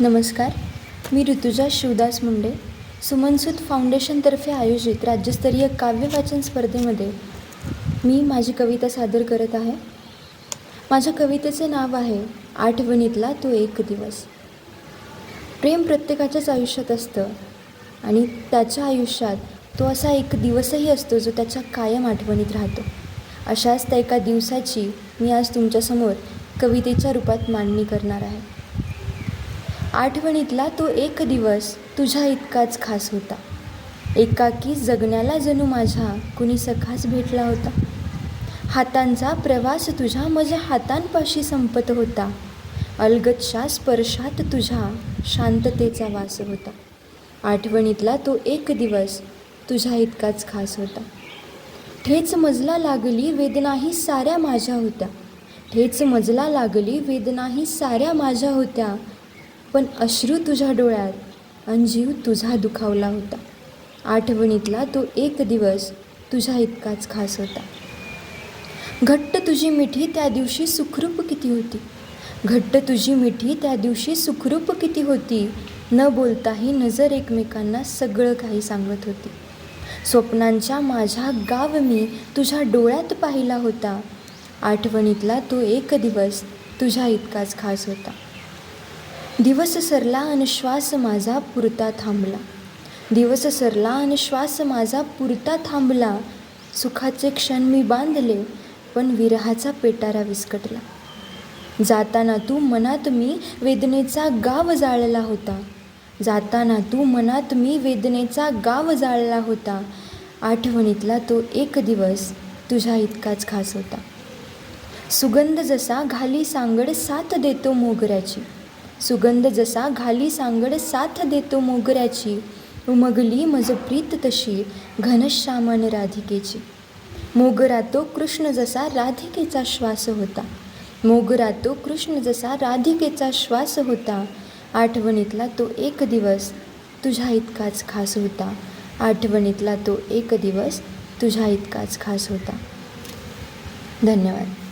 नमस्कार. मी ऋतुजा शिवदास मुंडे. सुमनसूत फाउंडेशनतर्फे आयोजित राज्यस्तरीय काव्य वाचन स्पर्धेमध्ये मी माझी कविता सादर करत आहे. माझ्या कवितेचे नाव आहे आठवणीतला तो एक दिवस. प्रेम प्रत्येकाच्याच आयुष्यात असतं आणि त्याच्या आयुष्यात तो असा एक दिवसही असतो जो त्याच्या कायम आठवणीत राहतो. अशाच त्या एका दिवसाची मी आज तुमच्यासमोर कवितेच्या रूपात मांडणी करणार आहे. आठवणीतला तो एक दिवस तुझ्या इतकाच खास होता. एकाकी जगण्याला जणू माझ्या कुणी सखाच भेटला होता. हातांचा प्रवास तुझ्या माझ्या हातांपाशी संपत होता. अलगतशा स्पर्शात तुझ्या शांततेचा वास होता. आठवणीतला तो एक दिवस तुझ्या इतकाच खास होता. ठेच मजला लागली वेदनाही साऱ्या माझ्या होत्या. ठेच मजला लागली वेदनाही साऱ्या माझ्या होत्या. पण अश्रू तुझ्या डोळ्यात अंजीव तुझा दुखावला होता. आठवणीतला तो एक दिवस तुझ्या इतकाच खास होता. घट्ट तुझी मिठी त्या दिवशी सुखरूप किती होती? घट्ट तुझी मिठी त्या दिवशी सुखरूप किती होती? न बोलताही नजर एकमेकांना सगळं काही सांगत होती. स्वप्नांच्या माझ्या गाव मी तुझ्या डोळ्यात पाहिला होता. आठवणीतला तो एक दिवस तुझ्या इतकाच खास होता. दिवस सरला आणि श्वास माझा पुरता थांबला. दिवस सरला आणि श्वास माझा पुरता थांबला. सुखाचे क्षण मी बांधले पण विरहाचा पेटारा विस्कटला. जाताना तू मनात मी वेदनेचा गाव जाळला होता. जाताना तू मनात मी वेदनेचा गाव जाळला होता. आठवणीतला तो एक दिवस तुझ्या इतकाच खास होता. सुगंध जसा घाली सांगड साथ देतो मोगऱ्याची. सुगंध जसा घाली सांगड साथ देतो मोगऱ्याची उमगली मज प्रीत तशी घनश्यामन राधिकेची. मोगरा तो कृष्ण जसा राधिकेचा श्वास होता मोगरा तो कृष्ण जसा राधिकेचा श्वास होता आठवणीतला तो एक दिवस तुझ्या इतकाच खास होता आठवणीतला तो एक दिवस तुझ्या इतकाच खास होता. धन्यवाद.